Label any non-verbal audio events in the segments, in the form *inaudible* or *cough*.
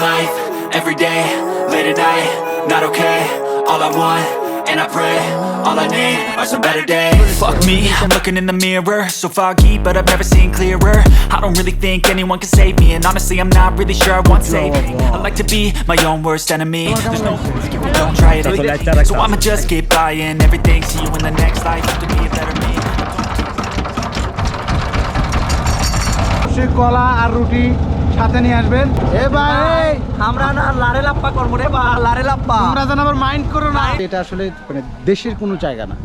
life, every day, late at night, not okay. All I want, and I pray, all I need are some better days. Fuck me, I'm looking in the mirror, so foggy, but I've never seen clearer. I don't really think anyone can save me, and honestly, I'm not really sure I want saving. I like to be my own worst enemy. There's no risk if you don't try it. anything. So I'ma just keep buying everything. See you in the next life, have to be a better me. অবশ্যই কলা আর রুটি সাথে নিয়ে আসবেন। এ ভাই! আমরা না লারে লাপ্পা করব রে বা লারে লাপ্পা। তোমরা যেন আবার মাইন্ড করো না। এটা আসলে মানে দেশের কোনো জায়গা না।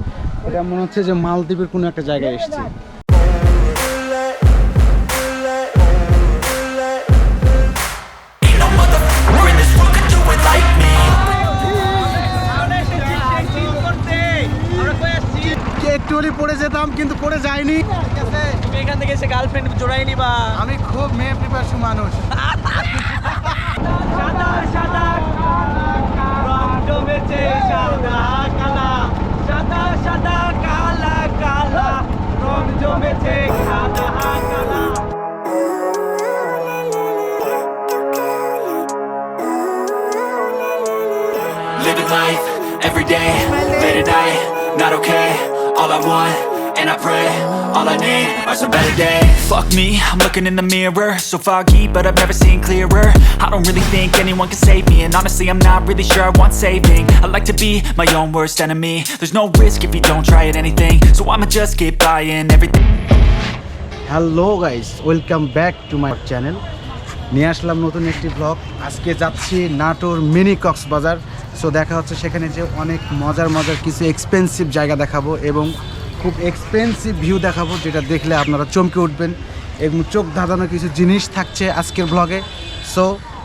এটা মনে হচ্ছে যে মালদ্বীপের কোনো একটা জায়গায় এসেছি। একটু হলে পড়ে যেতাম কিন্তু পড়ে যায়নি। তুমি এখান থেকে এসে গার্লফ্রেন্ড জোড়াই নিবা আমি খুব মেয়ে প্রিপারেশন মানুষ। সাদা সাদা রং জমেছে সাদা কালা। সাদা সাদা কালা কালা রং জমেছে সাদা কালা। Living life, every day, late at night, not okay. All I want, and I pray, all I need are some better days. Fuck me, I'm looking in the mirror, so foggy, but I've never seen clearer. I don't really think anyone can save me, and honestly, I'm not really sure I want saving. I like to be my own worst enemy. There's no risk if you don't try at anything, so I'ma just keep buying everything. Hello guys welcome back to my channel নিয়ে আসলাম নতুন একটি blog আজকে যাচ্ছি Natore mini Cox's Bazar so দেখা হচ্ছে সেখানে যে অনেক মজার মজার কিছু এক্সপেন্সিভ জায়গা দেখাবো এবং খুব এক্সপেন্সিভ ভিউ দেখাবো, যেটা দেখলে আপনারা চমকে উঠবেন। এবং চোখ ধাঁধানো কিছু জিনিস থাকছে আজকের ব্লগে so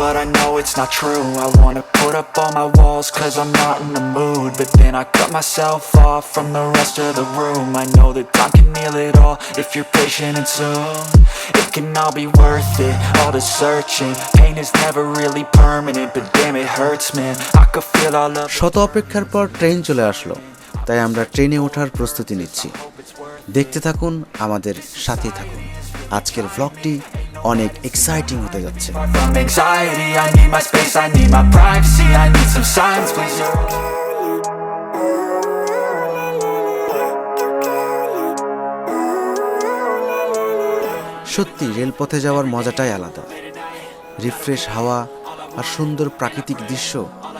but I know it's not true I wanna put up all my walls, cause I'm not in the mood But then I cut myself off from the rest of the room I know that time can heal it all, if you're patient and soon It can all be worth it, all the searching Pain is never really permanent, but damn it hurts man I could feel all of শত অপেক্ষার পর train চলে আসলো তাই আমরা ট্রেনে ওঠার প্রস্তুতি নিচ্ছি দেখতে থাকুন আমাদের সাথে থাকুন আজকের ভ্লগটি অনেক এক্সাইটিং হতে যাচ্ছে। সত্যি রেলপথে যাওয়ার মজাটাই আলাদা। রিফ্রেশ হাওয়া আর সুন্দর প্রাকৃতিক দৃশ্য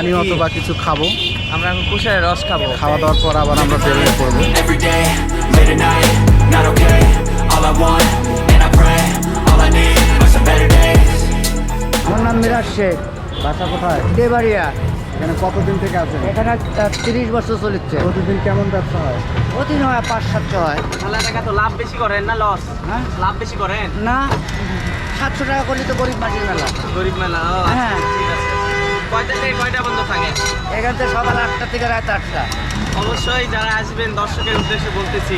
পানি অথবা কিছু খাব। আমরা এখন কুশারের রস খাব। খাওয়া দাওয়ার পর আবার আমরা বেরিয়ে পড়ব. আমার নাম মিরাজ শেখ। বাসা কোথায়? দেবাড়িয়া। এখানে কতদিন থেকে আছেন? এখানে তিরিশ বছর চলেছে প্রতিদিন কেমন ব্যবসা হয়? প্রতিদিন হয় পাঁচ সাতশো হয়। তাহলে টাকা তো লাভ বেশি করেন না লস হ্যাঁ? লাভ বেশি করেন? না সাতশো টাকা করলে তো গরিব মাটির মেলা। গরিব মেলা আচ্ছা, হ্যাঁ। ঠিক আছে। কয়টা থেকে কয়টা বন্ধ থাকে? এখান থেকে সকাল আটটা থেকে রাত আটটা। অবশ্যই যারা আসবেন দর্শকের উদ্দেশ্যে বলতেছি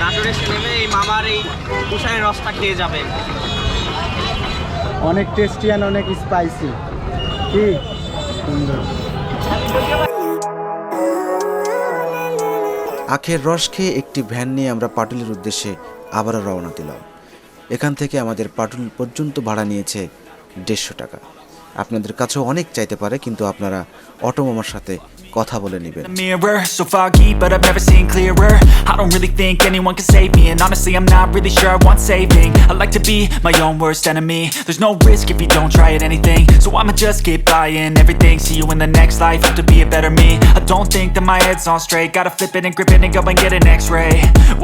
নাটোরে এসে নেমে এই মামার এই কুশারের রসটা খেয়ে যাবেন। অনেক টেস্টি অ্যান্ড অনেক স্পাইসি কি? সুন্দর। আখের রস খেয়ে একটি ভ্যান নিয়ে আমরা পাটুলির উদ্দেশ্যে আবারও রওনা দিলাম। এখান থেকে আমাদের পাটুল পর্যন্ত ভাড়া নিয়েছে দেড়শো টাকা। আপনাদের কাছেও অনেক চাইতে পারে কিন্তু আপনারা অটোমামার সাথে কথা বলে নেবেন a mirror so foggy but i've never seen clearer i don't really think anyone can save me and honestly i'm not really sure i want saving i like to be my own worst enemy there's no risk if you don't try at anything so i'ma just keep buying everything see you in the next life have to be a better me i don't think that my head's on straight gotta flip it and grip it and go and get an x-ray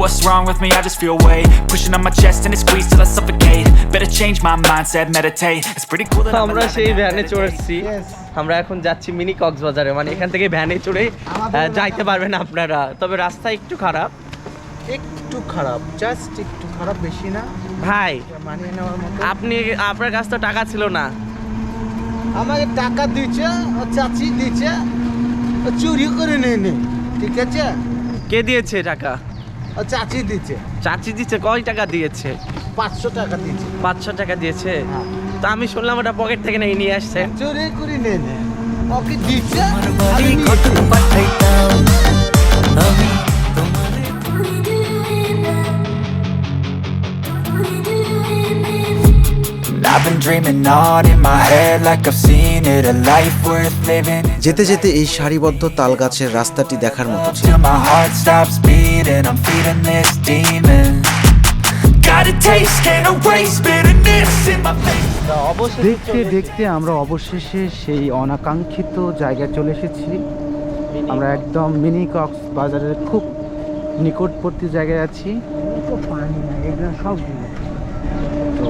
what's wrong with me i just feel weight pushing on my chest and it squeeze till i suffocate better change my mindset meditate it's pretty cool that I'm আমরা alive সেই and ভ্যানে everything. চড়েছি আমরা এখন যাচ্ছি mini কক্সবাজারে। মানে এখান থেকে ভ্যানে চড়ে যাইতে পারবেন আপনারা। তবে রাস্তা একটু খারাপ। একটু খারাপ জাস্ট একটু খারাপ বেশি না। ভাই মানিয়ে নেওয়ার মতো। আপনি আপনার কাছে তো টাকা ছিল না। আমাকে টাকা দিচ্ছে ও চাচি দিচ্ছে ও চুরি করে নেই নি ঠিক আছে? কে দিয়েছে টাকা? ও চাচি দিচ্ছে চাচি দিচ্ছে কয় টাকা দিয়েছে? পাঁচশো টাকা দিচ্ছে পাঁচশো টাকা দিয়েছে? তো আমি শুনলাম ওটা পকেট থেকে নিয়ে নিয়ে আসছে। চুরি করে নেই নি। ওকে দিচ্ছে? যেতে যেতে এই সারিবদ্ধ তাল গাছের রাস্তাটি দেখার মতো ছিল। দেখতে দেখতে আমরা অবশেষে সেই অনাকাঙ্ক্ষিত জায়গায় চলে এসেছি। আমরা একদম মিনি কক্স বাজারের খুব নিকটবর্তী জায়গায় আছি। তো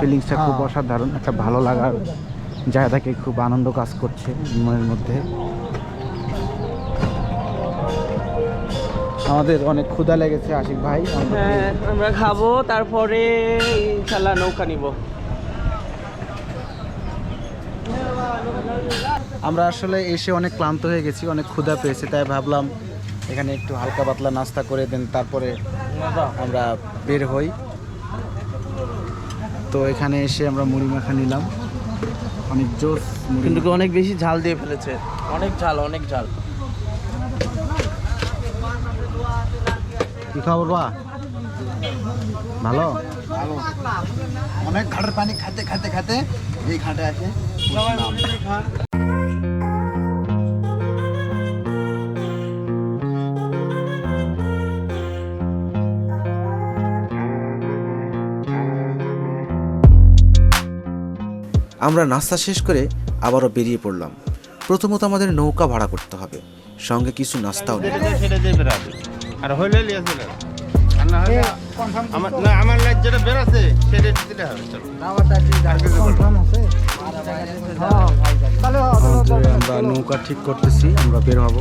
ফিলিংসটা খুব অসাধারণ, একটা ভালো লাগার জায়গাটাকে খুব আনন্দ কাজ করছে মনের মধ্যে। আমাদের অনেক ক্ষুধা লেগেছে আশিক ভাই। আমরা হ্যাঁ আমরা খাব তারপরে ইনশাল্লাহ নৌকা নিব। আমরা আসলে এসে অনেক ক্লান্ত হয়ে গেছি অনেক ক্ষুধা পেয়েছি তাই ভাবলাম এখানে একটু হালকা পাতলা নাস্তা করে দেন তারপরে আমরা বের হই। তো এখানে এসে আমরা মুড়ি মাখা নিলাম। অনেক জোর কিন্তু অনেক বেশি ঝাল দিয়ে ফেলেছে। অনেক ঝাল অনেক ঝাল। কি খবর বা? ভালো? অনেক ঘাটের পানি খাতে খাতে খাতে এই ঘাটে আছে। আমরা নাস্তা শেষ করে আবারও বেরিয়ে পড়লাম। প্রথমত আমাদের নৌকা ভাড়া করতে হবে। সঙ্গে কিছু নাস্তাও নেই আর হইলে লিয়েছিল আমার না আমার লাইট যেটা বেরোছে সেটা দিলে হবে চলো। আমরা নৌকা ঠিক করতেছি আমরা বের হব।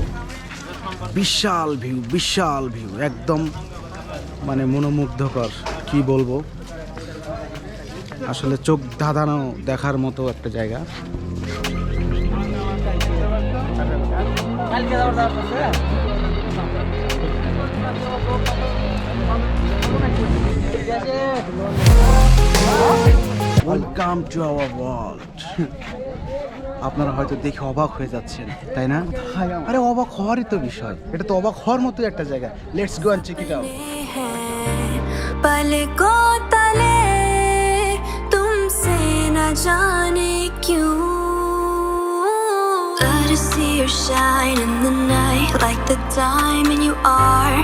বিশাল ভিউ বিশাল ভিউ একদম মানে মনোমুগ্ধকর কি বলব? আসলে চোখ ধাঁধানো দেখার মতো একটা জায়গা। ওয়েলকাম টু আওয়ার ওয়ার্ল্ড আপনারা হয়তো দেখে অবাক হয়ে যাচ্ছেন, তাই না? আরে অবাক হওয়ারই তো বিষয়। এটা তো অবাক হওয়ার মতোই একটা জায়গা। Let's go and check it out জানে কিউ। I just see you shine in the night, like the diamond you are.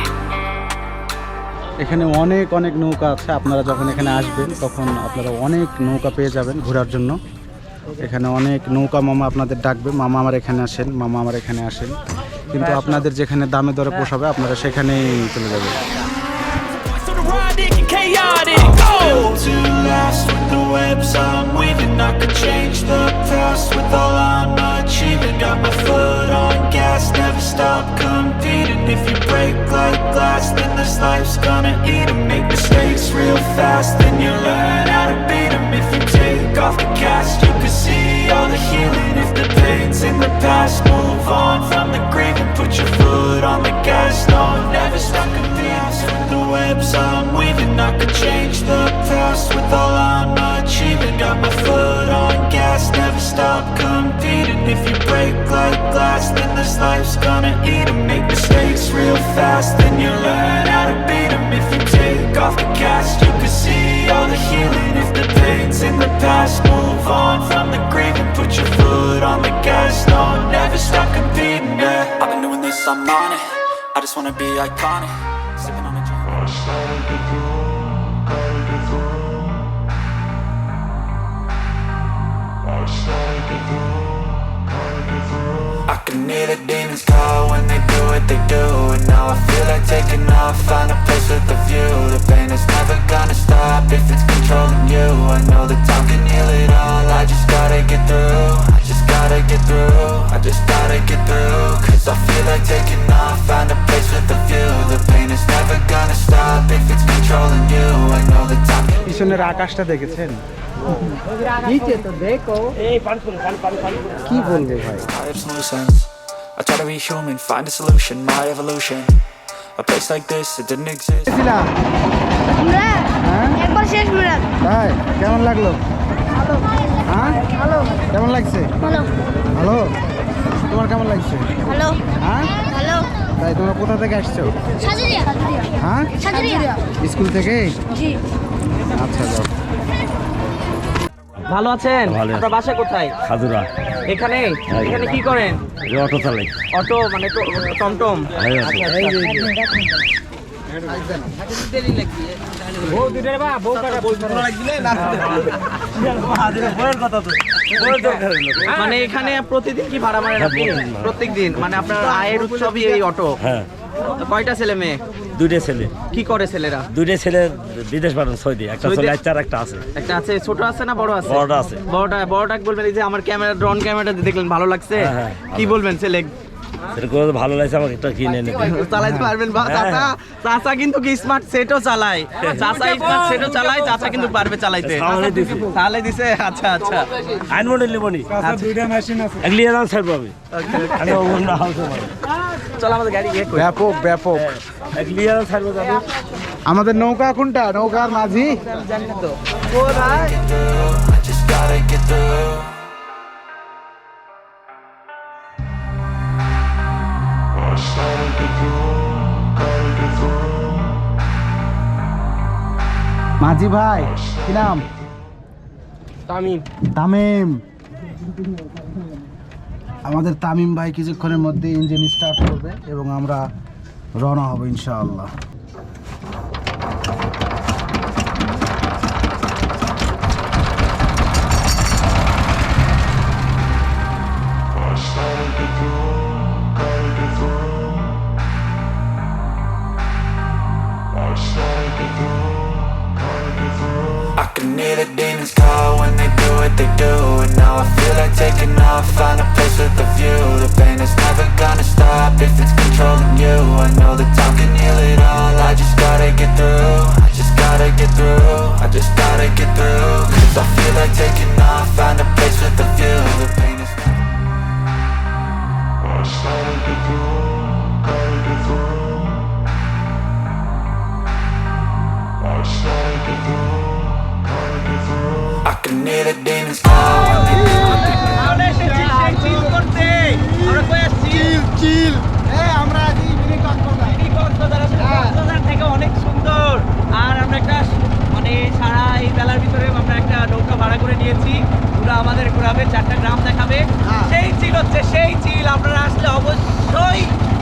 এখানে অনেক অনেক নৌকা আছে। আপনারা যখন এখানে আসবেন, তখন আপনারা অনেক নৌকা পেয়ে যাবেন ঘোরার জন্য। এখানে অনেক নৌকা মামা আপনাদের ডাকবে। মামা আমার এখানে আসেন, মামা আমার এখানে আসেন। কিন্তু আপনাদের যেখানে দামে দরে পোষাবে, আপনারা সেখানেই চলে যাবেন। Go! to last with the webs I'm weaving I could change the past with all I'm achieving Got my foot on gas, never stop competing If you break like glass, then this life's gonna eat 'em. Make mistakes real fast, then you learn how to beat beat 'em. If you take off the cast, you can see all the healing If the pain's in the past, move on gonna eat 'em. Make mistakes real fast, then you learn how to beat 'em. If you take off the cast, you can see all the healing If the pain's in the past, move on from the And put your foot on the gas, no, never stop competing, yeah I've been doing this, I'm on it. I just wanna be iconic. Sipping on a drink. I can hear the demons call when they do what they do. And now I feel like taking off, find a place with a view পিছনের আকাশটা দেখেছেন? কি বলব ভাই. I try to be human, find a solution, my evolution. A place like this, it didn't exist. হ্যাঁ? একবার শেষ মিরাজ তাই কেমন লাগল? হ্যাঁ? ভালো। কেমন লাগছে? ভালো। ভালো? তোমার কেমন লাগছে? ভালো। হ্যাঁ? ভালো। তাই তোমরা কোথা থেকে আসছো? হ্যাঁ? স্কুল থেকে? জি। আচ্ছা ভালো আছেন। আপনার বাসা কোথায়? খাদুরা এখানে? এখানে কি করেন? অটো চালাই। অটো মানে টমটম? হ্যাঁ, আচ্ছা, আছে। আচ্ছা। মানে এখানে প্রতিদিন কি ভাড়া মারেন আপনি? প্রত্যেক দিন মানে আপনার আয়ের উৎসবই এই অটো? হ্যাঁ। কয়টা ছেলে মেয়ে? দুইটা ছেলে। কি করে ছেলেরা? দুইটা ছেলে বিদেশ পাঠান সৌদি একটা ছেলে একটা একটা আছে। একটা আছে ছোট আছে না বড় আছে? বড়টা আছে। বড়টা বড়টা বলবেন এই যে আমার ক্যামেরা ড্রোন ক্যামেরাটা দেখলেন ভালো লাগছে? হ্যাঁ, হ্যাঁ, কি বলবেন ছেলে? সেটা করে ভালো লাগছে আমাকে একটা কিনে দিন। চালাইতে পারবেন বা হ্যাঁ, চাচা চাচা কিন্তু কি স্মার্ট সেটও চালায়। চাচা স্মার্ট সেটও চালায় চাচা কিন্তু পারবে চালাইতে। দিছি। তাহলে দিছে আচ্ছা আচ্ছা। আইন মডেল লিবনি লিয়ে যান সাইড পাবে। আমি অন্য হাউসে চল আমাদের গাড়ি ব্যাপক ব্যাপক। পাবে। আমাদের নৌকা কোনটা? নৌকার মাঝি? I just gotta get মাঝি ভাই কি নাম? তামিম। তামিম। আমাদের তামিম ভাই কিছুক্ষণের মধ্যে ইঞ্জিন স্টার্ট করবে এবং আমরা রওনা হব ইনশাআল্লাহ। What they do And now I feel like taking off, find a place with a view. The pain is never gonna stop if it's controlling you. I know that time can heal it all, I just gotta get through. I just gotta get through, I just gotta get through. Cause I feel like taking off, find a place with a view. The pain is I can hear the ভাড়া করে নিয়েছি। ওরা আমাদের ঘোরাবে চারটা গ্রাম দেখাবে। সেই চিল হচ্ছে সেই চিল আপনারা আসলে অবশ্যই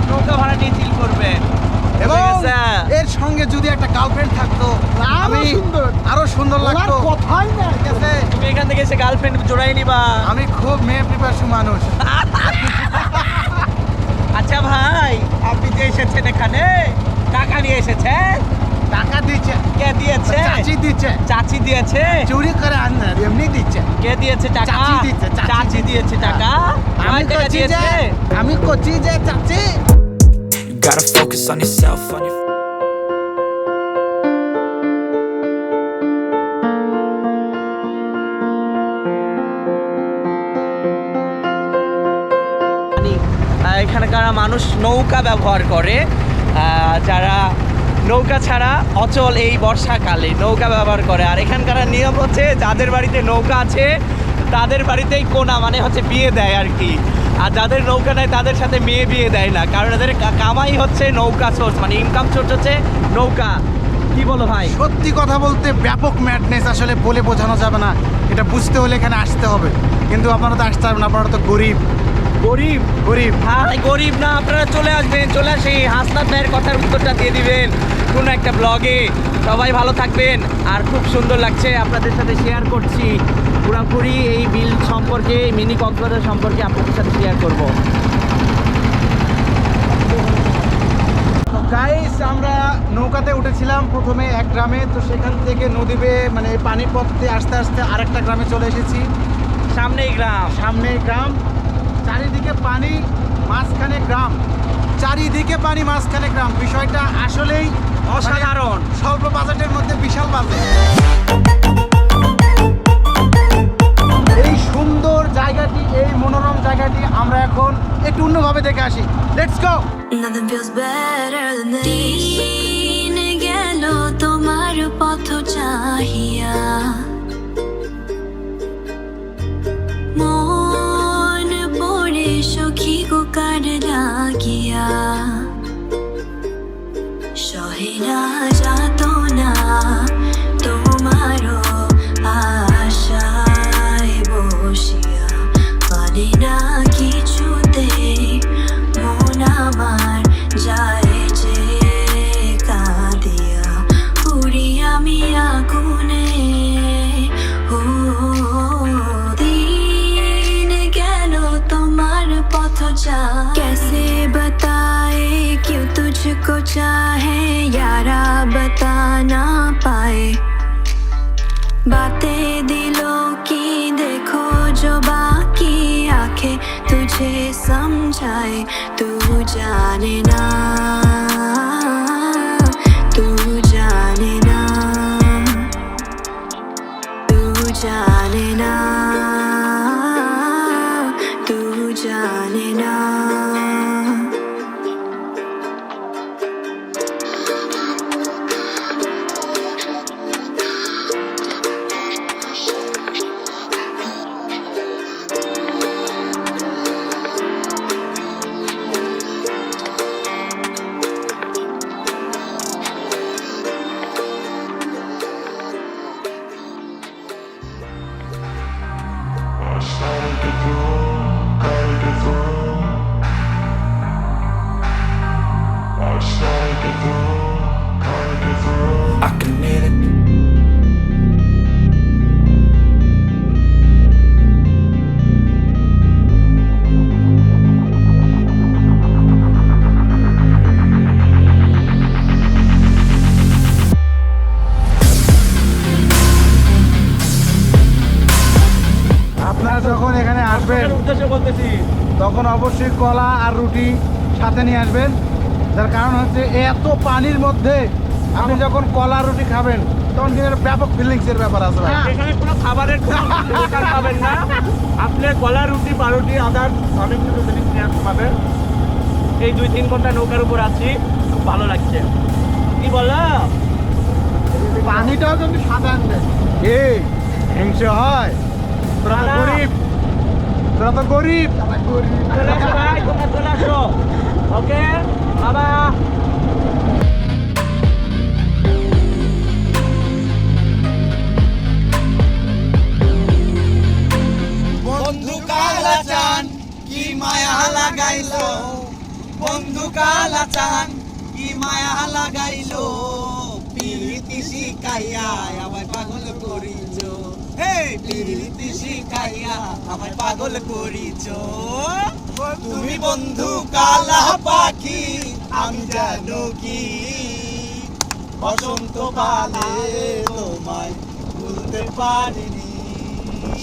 নৌকা ভাড়া নিয়ে চিল করবেন। এবং এর সঙ্গে যদি একটা গার্লফ্রেন্ড থাকতো আমি আরও সুন্দর লাগতো। কথাই না ঠিক আছে? তুমি এখান থেকে এসে গার্লফ্রেন্ড জোড়াই নিবা। আমি খুব মেয়ে পিপাসু মানুষ। *laughs* আচ্ছা ভাই আপনি যে এসেছেন এখানে টাকা নিয়ে এসেছেন? টাকা দিচ্ছে কে দিয়েছে? চাচি দিচ্ছে চাচি দিয়েছে? চুরি করে আন এমনি দিচ্ছে। কে দিয়েছে টাকা? চাচি দিয়েছে, চাচি দিয়েছে। টাকা? আমি কয় যে দিয়েছে? আমি করছি যে চাচি। You gotta focus on yourself, on your এখানকার মানুষ নৌকা ব্যবহার করে যারা নৌকা ছাড়া অচল এই বর্ষাকালে নৌকা ব্যবহার করে। আর এখানকার নিয়ম হচ্ছে, যাদের বাড়িতে নৌকা আছে, তাদের বাড়িতেই কোনা মানে হচ্ছে বিয়ে দেয় আর কি। আর যাদের নৌকা নেয় তাদের সাথে মেয়ে বিয়ে দেয় না। কারণ এদের কামাই হচ্ছে নৌকা সোর্স মানে ইনকাম সোর্স হচ্ছে নৌকা। কি বলো ভাই? সত্যি কথা বলতে ব্যাপক ম্যাডনেস আসলে বলে বোঝানো যাবে না। এটা বুঝতে হলে এখানে আসতে হবে। কিন্তু আপনারা তো আসতে পারবেন আপনারা তো গরিব। গরিব গরিব। হ্যাঁ গরিব না আপনারা চলে আসবেন চলে আসে। হাসনাত ভাইয়ের কথার উত্তরটা দিয়ে দিবেন কোনো একটা ব্লগে সবাই ভালো থাকবেন আর খুব সুন্দর লাগছে। আপনাদের সাথে শেয়ার করছি। পুরাপুরি এই বিল সম্পর্কে মিনি কক্সবাজার সম্পর্কে আপনাদের সাথে শেয়ার করব। গাইস আমরা নৌকাতে উঠেছিলাম প্রথমে এক গ্রামে। তো সেখান থেকে নদী বেয়ে মানে পানির পথ আস্তে আস্তে আরেকটা গ্রামে চলে এসেছি। সামনেই গ্রাম। সামনে গ্রাম। চারিদিকে পানি মাঝখানে গ্রাম চারিদিকে পানি মাঝখানে গ্রাম। বিষয়টা আসলেই অসাধারণ। মানে স্বল্প বাজেটের মধ্যে বিশাল বাজেট। এই সুন্দর জায়গাটি এই মনোরম জায়গাটি আমরা এখন একটু অন্যভাবে দেখে আসি। লেটস গো তোমার পথ চাহিয়া। কার লাগিয়া। সহে না যাত না तुझको है यारा बता ना पाए। बातें दिलों की देखो जो बाकी आँखें तुझे समझाए। तू जाने ना হচ্ছে এত পানির মধ্যে আপনি যখন কলা রুটি খাবেন তখন কিন্তু ব্যাপক ফিলিংসের ব্যাপার আছে এখানে কোনো খাবারের দোকান পাবেন না। আপনি কলা রুটি বারোটি আদার অনেক কিছু জিনিস নিয়ে আসতে পাবেন এই দুই তিন ঘণ্টা নৌকার উপর আছি। খুব ভালো লাগছে। কি বলো? পানিটাও কিন্তু সাদা এই হিংসে হয়। তোরা তো। গরিব। তোরা তো গরিব। ওকে বাবা। বন্ধু কালা চান কি মায়া লাগাইলো? বন্ধু কালা চান কি মায়া লাগাইলো? পিরিতি শিকাইয়া আমায় পাগল করিছ। হে পিরিতি শিকাইয়া আমায় পাগল করিছ। তুমি বন্ধু কালা পাখি, আমি জানো কি? বসন্ত কালে তোমায় ভুলতে পারিনি।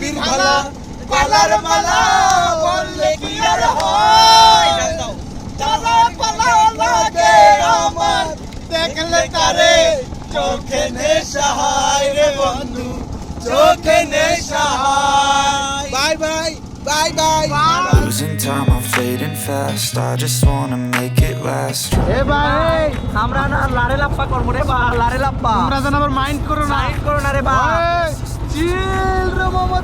বীর ভালা পালার মালা বললে কি আর হয়? তারা পালা লাগে আমার। দেখলে তারে চোখে নেশা হয় রে বন্ধু চোখে নেশা হয়। Bye bye bye bye. Losing time, I'm fading fast. I just wanna make it last. এ ভাই আমরা না লারে লাপ্পা করব রে বা লারে লাপ্পা। তোমরা যেন আবার মাইন্ড করো না। মাইন্ড করো না রে বা। চিল রে মামা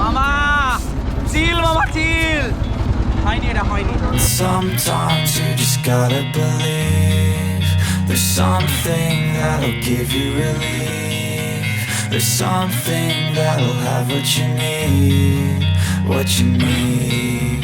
মামা চিল মামা চিল হয়নি এটা হয়নি Sometimes you just gotta believe there's something that'll give you relief. There's something that'll have what you need, what you need.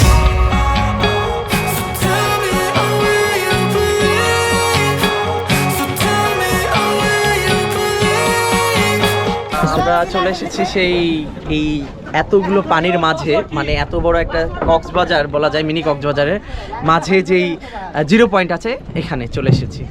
আমরা চলে এসেছি সেই, এই এতগুলো পানির মাঝে মানে এত বড় একটা কক্সবাজার বলা যায়, মিনি কক্সবাজারের মাঝে যেই জিরো পয়েন্ট আছে, এখানে চলে এসেছি।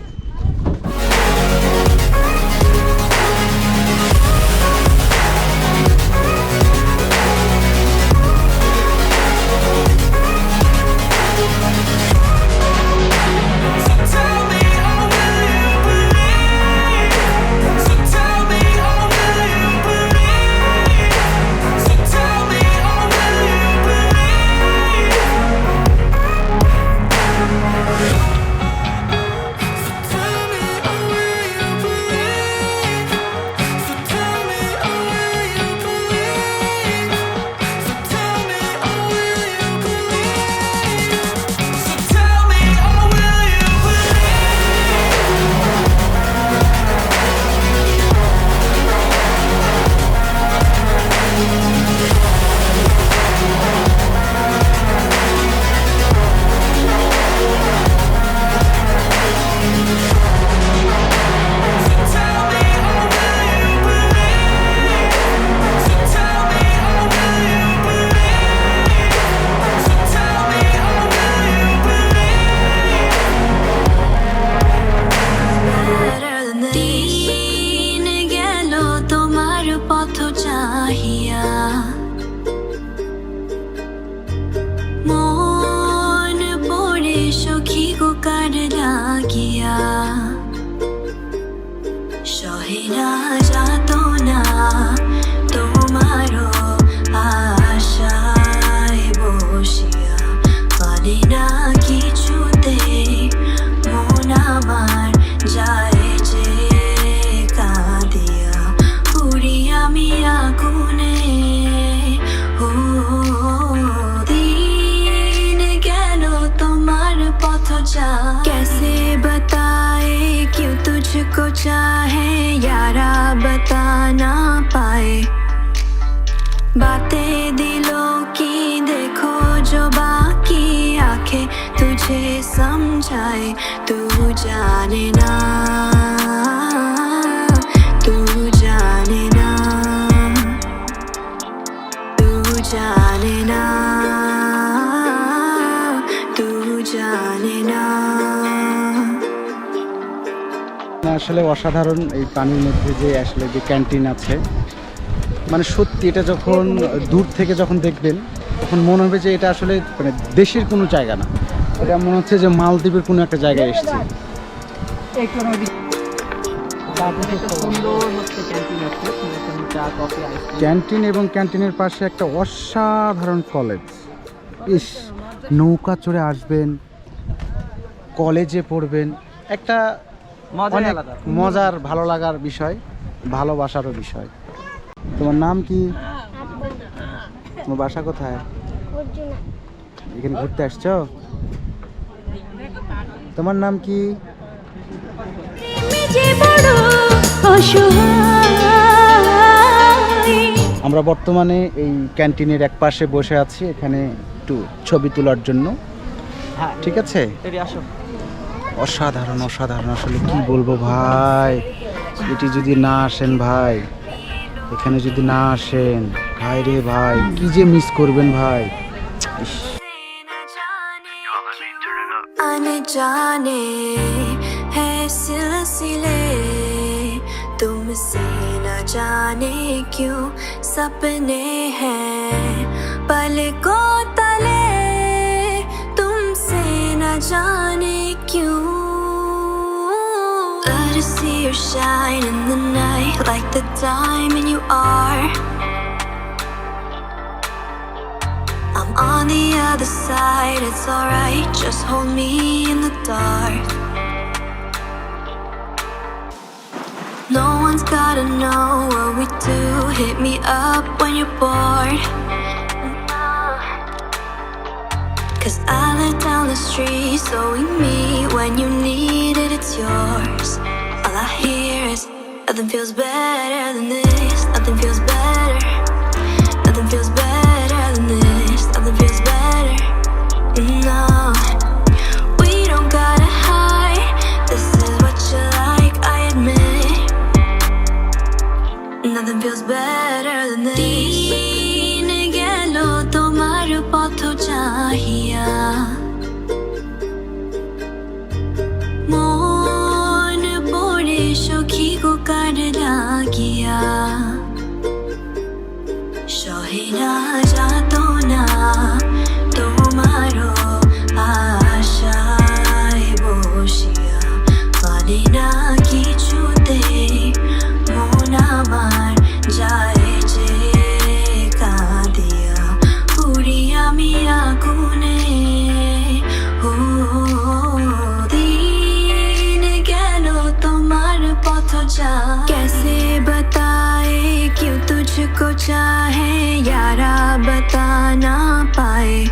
চাই তু জানে না তু জানে না তু জানে না তু জানে না, আসলে অসাধারণ এই পানির মধ্যে যে আসলে যে ক্যান্টিন আছে। মানে সত্যি এটা যখন দূর থেকে যখন দেখবেন, তখন মনে হবে যে এটা আসলে মানে দেশের কোনো জায়গা না। এটা মনে হচ্ছে যে মালদ্বীপের কোনো একটা জায়গায় এসেছে। সুন্দর ক্যান্টিন আছে এখানে চা কফি ক্যান্টিন এবং ক্যান্টিনের পাশে একটা অসাধারণ কলেজ। ইস নৌকা চড়ে আসবেন কলেজে পড়বেন। একটা মজার ভালো লাগার বিষয় ভালোবাসারও বিষয়। তোমার নাম কি? তোমার বাসা কোথায়? এখানে ঘুরতে আসছো? তোমার নাম কি? আমরা বর্তমানে এই ক্যান্টিনের এক পাশে বসে আছি এখানে একটু ছবি তোলার জন্য। হ্যাঁ। ঠিক আছে? অসাধারণ অসাধারণ আসলে কি বলব ভাই? এটি যদি না আসেন ভাই এখানে যদি না আসেন ভাই রে ভাই কি যে মিস করবেন ভাই? अनजाने है सिलसिले तुमसे न जाने क्यों सपने हैं पलकों तले तुमसे न जाने क्यों I see you shine in the night like the diamond you are. On the other side, it's alright. Just hold me in the dark. No one's gotta know what we do. Hit me up when you're bored. Cause I live down the street, so we meet when you need it, it's yours. All I hear is nothing feels better than this, nothing feels चाह। कैसे बताए क्यों तुझको चाहे? यारा बता ना पाए।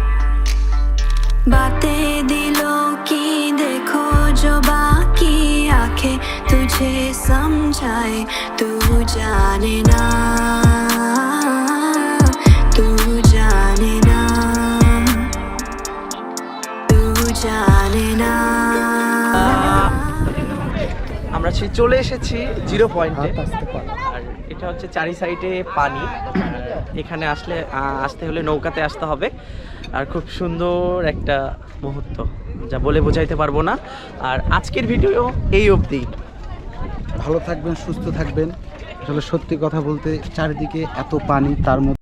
बातें दिलों की देखो जो बाकी आँखें तुझे समझाए। तू जाने ना। সে চলে এসেছি জিরো পয়েন্টে। আর এটা হচ্ছে চারি সাইডে পানি। এখানে আসলে আসতে হলে নৌকাতে আসতে হবে। আর খুব সুন্দর একটা মুহূর্ত যা বলে বোঝাইতে পারব না। আর আজকের ভিডিও এই অবধি। ভালো থাকবেন সুস্থ থাকবেন। আসলে সত্যি কথা বলতে চারিদিকে এত পানি তার মধ্যে